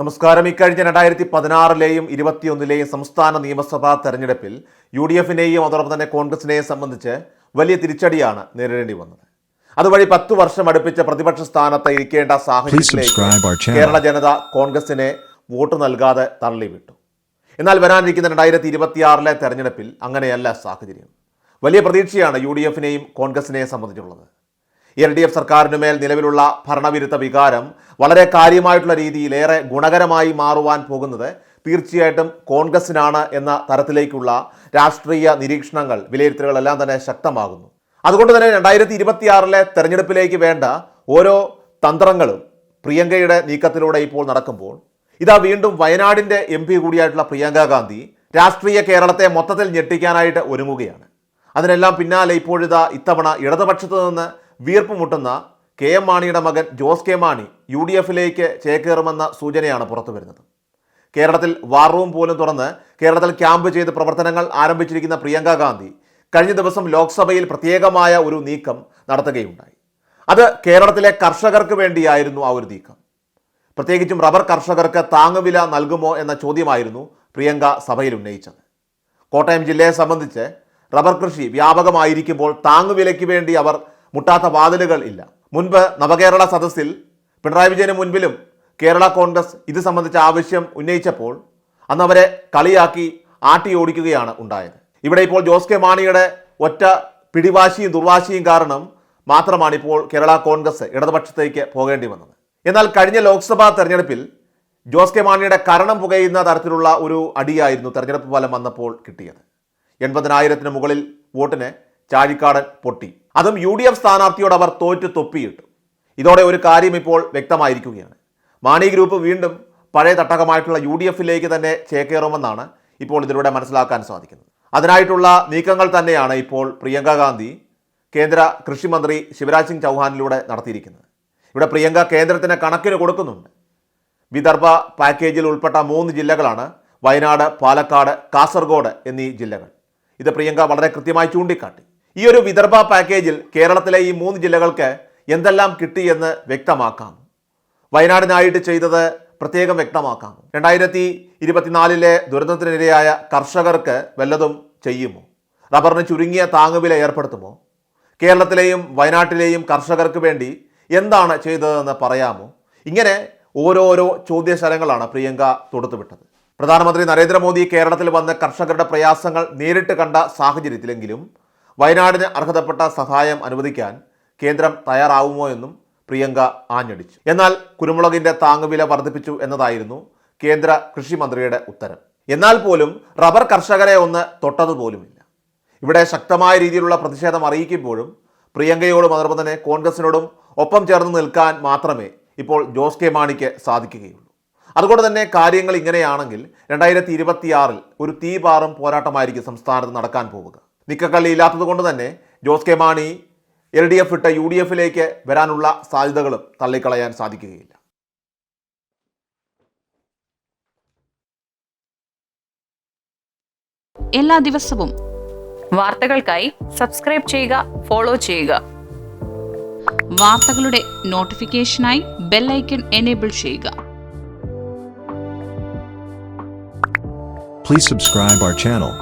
നമസ്കാരം. ഇക്കഴിഞ്ഞ രണ്ടായിരത്തി പതിനാറിലെയും ഇരുപത്തിയൊന്നിലെയും സംസ്ഥാന നിയമസഭാ തെരഞ്ഞെടുപ്പിൽ യു ഡി എഫിനെയും അതോടൊപ്പം തന്നെ കോൺഗ്രസിനെയും സംബന്ധിച്ച് വലിയ തിരിച്ചടിയാണ് നേരിടേണ്ടി വന്നത്. അതുവഴി പത്തു വർഷം അടുപ്പിച്ച പ്രതിപക്ഷ സ്ഥാനത്ത് ഇരിക്കേണ്ട സാഹചര്യത്തിലേക്ക്. കേരള ജനത കോൺഗ്രസിനെ വോട്ട് നൽകാതെ തള്ളിവിട്ടു. എന്നാൽ വരാനിരിക്കുന്ന രണ്ടായിരത്തി ഇരുപത്തിയാറിലെ തെരഞ്ഞെടുപ്പിൽ അങ്ങനെയല്ല സാഹചര്യം. വലിയ പ്രതീക്ഷയാണ് യു ഡി എഫിനെയും കോൺഗ്രസിനെയും സംബന്ധിച്ചുള്ളത്. എൽ ഡി എഫ് സർക്കാരിനുമേൽ നിലവിലുള്ള ഭരണവിരുദ്ധ വികാരം വളരെ കാര്യമായിട്ടുള്ള രീതിയിൽ ഏറെ ഗുണകരമായി മാറുവാൻ പോകുന്നത് തീർച്ചയായിട്ടും കോൺഗ്രസിനാണ് എന്ന തരത്തിലേക്കുള്ള രാഷ്ട്രീയ നിരീക്ഷണങ്ങൾ വിലയിരുത്തലുകളെല്ലാം തന്നെ ശക്തമാകുന്നു. അതുകൊണ്ട് തന്നെ രണ്ടായിരത്തി ഇരുപത്തിയാറിലെ തെരഞ്ഞെടുപ്പിലേക്ക് വേണ്ട ഓരോ തന്ത്രങ്ങളും പ്രിയങ്കയുടെ നീക്കത്തിലൂടെ ഇപ്പോൾ നടക്കുമ്പോൾ ഇതാ വീണ്ടും വയനാടിന്റെ എം പി കൂടിയായിട്ടുള്ള പ്രിയങ്ക ഗാന്ധി രാഷ്ട്രീയ കേരളത്തെ മൊത്തത്തിൽ ഞെട്ടിക്കാനായിട്ട് ഒരുങ്ങുകയാണ്. അതിനെല്ലാം പിന്നാലെ ഇപ്പോഴിതാ ഇത്തവണ ഇടതുപക്ഷത്തു നിന്ന് വീർപ്പ് മുട്ടുന്ന കെ എം മാണിയുടെ മകൻ Jose K Mani U D എഫിലേക്ക് ചേക്കേറുമെന്ന സൂചനയാണ് പുറത്തു വരുന്നത്. കേരളത്തിൽ വാർ റൂം പോലും തുറന്ന് കേരളത്തിൽ ക്യാമ്പ് ചെയ്ത് പ്രവർത്തനങ്ങൾ ആരംഭിച്ചിരിക്കുന്ന പ്രിയങ്ക ഗാന്ധി കഴിഞ്ഞ ദിവസം ലോക്സഭയിൽ പ്രത്യേകമായ ഒരു നീക്കം നടത്തുകയുണ്ടായി. അത് കേരളത്തിലെ കർഷകർക്ക് വേണ്ടിയായിരുന്നു ആ ഒരു നീക്കം. പ്രത്യേകിച്ചും റബ്ബർ കർഷകർക്ക് താങ്ങുവില നൽകുമോ എന്ന ചോദ്യമായിരുന്നു പ്രിയങ്ക സഭയിൽ ഉന്നയിച്ചത്. കോട്ടയം ജില്ലയെ സംബന്ധിച്ച് റബ്ബർ കൃഷി വ്യാപകമായിരിക്കുമ്പോൾ താങ്ങുവിലയ്ക്ക് വേണ്ടി അവർ മുട്ടാത്ത വാതിലുകൾ ഇല്ല. മുൻപ് നവകേരള സദസ്സിൽ പിണറായി വിജയന് മുൻപിലും കേരള കോൺഗ്രസ് ഇത് സംബന്ധിച്ച ആവശ്യം ഉന്നയിച്ചപ്പോൾ അന്ന് അവരെ കളിയാക്കി ആട്ടി ഓടിക്കുകയാണ് ഉണ്ടായത്. ഇവിടെ ഇപ്പോൾ ജോസ് കെ മാണിയുടെ ഒറ്റ പിടിവാശിയും ദുർവാശിയും കാരണം മാത്രമാണ് ഇപ്പോൾ കേരള കോൺഗ്രസ് ഇടതുപക്ഷത്തേക്ക് പോകേണ്ടി വന്നത്. എന്നാൽ കഴിഞ്ഞ ലോക്സഭാ തെരഞ്ഞെടുപ്പിൽ ജോസ് കെ മാണിയുടെ കരണം പുകയുന്ന തരത്തിലുള്ള ഒരു അടിയായിരുന്നു തെരഞ്ഞെടുപ്പ് ഫലം വന്നപ്പോൾ കിട്ടിയത്. എൺപതിനായിരത്തിന് മുകളിൽ വോട്ടിന് ചാഴിക്കാടൻ പൊട്ടി. അതും യു ഡി എഫ് സ്ഥാനാർത്ഥിയോട് അവർ തോറ്റു തൊപ്പിയിട്ടു. ഇതോടെ ഒരു കാര്യം ഇപ്പോൾ വ്യക്തമായിരിക്കുകയാണ്. മാണി ഗ്രൂപ്പ് വീണ്ടും പഴയ തട്ടകമായിട്ടുള്ള യു ഡി എഫിലേക്ക് തന്നെ ചേക്കേറുമെന്നാണ് ഇപ്പോൾ ഇതിലൂടെ മനസ്സിലാക്കാൻ സാധിക്കുന്നത്. അതിനായിട്ടുള്ള നീക്കങ്ങൾ തന്നെയാണ് ഇപ്പോൾ പ്രിയങ്ക ഗാന്ധി കേന്ദ്ര കൃഷിമന്ത്രി ശിവരാജ് സിംഗ് ചൗഹാനിലൂടെ നടത്തിയിരിക്കുന്നത്. ഇവിടെ പ്രിയങ്ക കേന്ദ്രത്തിന് കണക്കിന് കൊടുക്കുന്നുണ്ട്. വിദർഭ പാക്കേജിൽ ഉൾപ്പെട്ട മൂന്ന് ജില്ലകളാണ് വയനാട് പാലക്കാട് കാസർഗോഡ് എന്നീ ജില്ലകൾ. ഇത് പ്രിയങ്ക വളരെ കൃത്യമായി ചൂണ്ടിക്കാട്ടി. ഈ ഒരു വിദർഭ പാക്കേജിൽ കേരളത്തിലെ ഈ മൂന്ന് ജില്ലകൾക്ക് എന്തെല്ലാം കിട്ടിയെന്ന് വ്യക്തമാക്കാം. വയനാടിനായിട്ട് ചെയ്തത് പ്രത്യേകം വ്യക്തമാക്കാം. രണ്ടായിരത്തി ഇരുപത്തിനാലിലെ ദുരന്തത്തിനിരയായ കർഷകർക്ക് വല്ലതും ചെയ്യുമോ? റബ്ബറിന് ചുരുങ്ങിയ താങ്ങുവില ഏർപ്പെടുത്തുമോ? കേരളത്തിലെയും വയനാട്ടിലെയും കർഷകർക്ക് വേണ്ടി എന്താണ് ചെയ്തതെന്ന് പറയാമോ? ഇങ്ങനെ ഓരോരോ ചോദ്യശരങ്ങളാണ് പ്രിയങ്ക തൊടുത്തുവിട്ടത്. പ്രധാനമന്ത്രി നരേന്ദ്രമോദി കേരളത്തിൽ വന്ന് കർഷകരുടെ പ്രയാസങ്ങൾ നേരിട്ട് കണ്ട സാഹചര്യത്തിലെങ്കിലും വയനാടിന് അർഹതപ്പെട്ട സഹായം അനുവദിക്കാൻ കേന്ദ്രം തയ്യാറാവുമോ എന്നും പ്രിയങ്ക ആഞ്ഞടിച്ചു. എന്നാൽ കുരുമുളകിന്റെ താങ്ങുവില വർദ്ധിപ്പിച്ചു എന്നതായിരുന്നു കേന്ദ്ര കൃഷിമന്ത്രിയുടെ ഉത്തരം. എന്നാൽ പോലും റബ്ബർ കർഷകരെ ഒന്ന് തൊട്ടതുപോലുമില്ല ഇവിടെ ശക്തമായ രീതിയിലുള്ള പ്രതിഷേധം അറിയിക്കുമ്പോഴും പ്രിയങ്കയോടും അതോടൊപ്പം തന്നെ കോൺഗ്രസിനോടും ഒപ്പം ചേർന്ന് നിൽക്കാൻ മാത്രമേ ഇപ്പോൾ ജോസ് കെ മാണിക്ക് സാധിക്കുകയുള്ളൂ. അതുകൊണ്ട് തന്നെ കാര്യങ്ങൾ ഇങ്ങനെയാണെങ്കിൽ രണ്ടായിരത്തി ഇരുപത്തിയാറിൽ ഒരു തീപാറും പോരാട്ടമായിരിക്കും സംസ്ഥാനത്ത് നടക്കാൻ പോവുക. നിക്കക്കള്ളി ഇല്ലാത്തത് കൊണ്ട് തന്നെ Jose K Mani L D F ഇട്ട് യു ഡി എഫിലേക്ക് വരാനുള്ള സാധ്യതകളും തള്ളിക്കളയാൻ സാധിക്കുകയില്ല. എല്ലാ ദിവസവും വാർത്തകൾക്കായി സബ്സ്ക്രൈബ് ചെയ്യുക ഫോളോ ചെയ്യുക. വാർത്തകളുടെ നോട്ടിഫിക്കേഷനായി ബെല്ലൈക്കൺ എനേബിൾ ചെയ്യുക. Please subscribe our channel.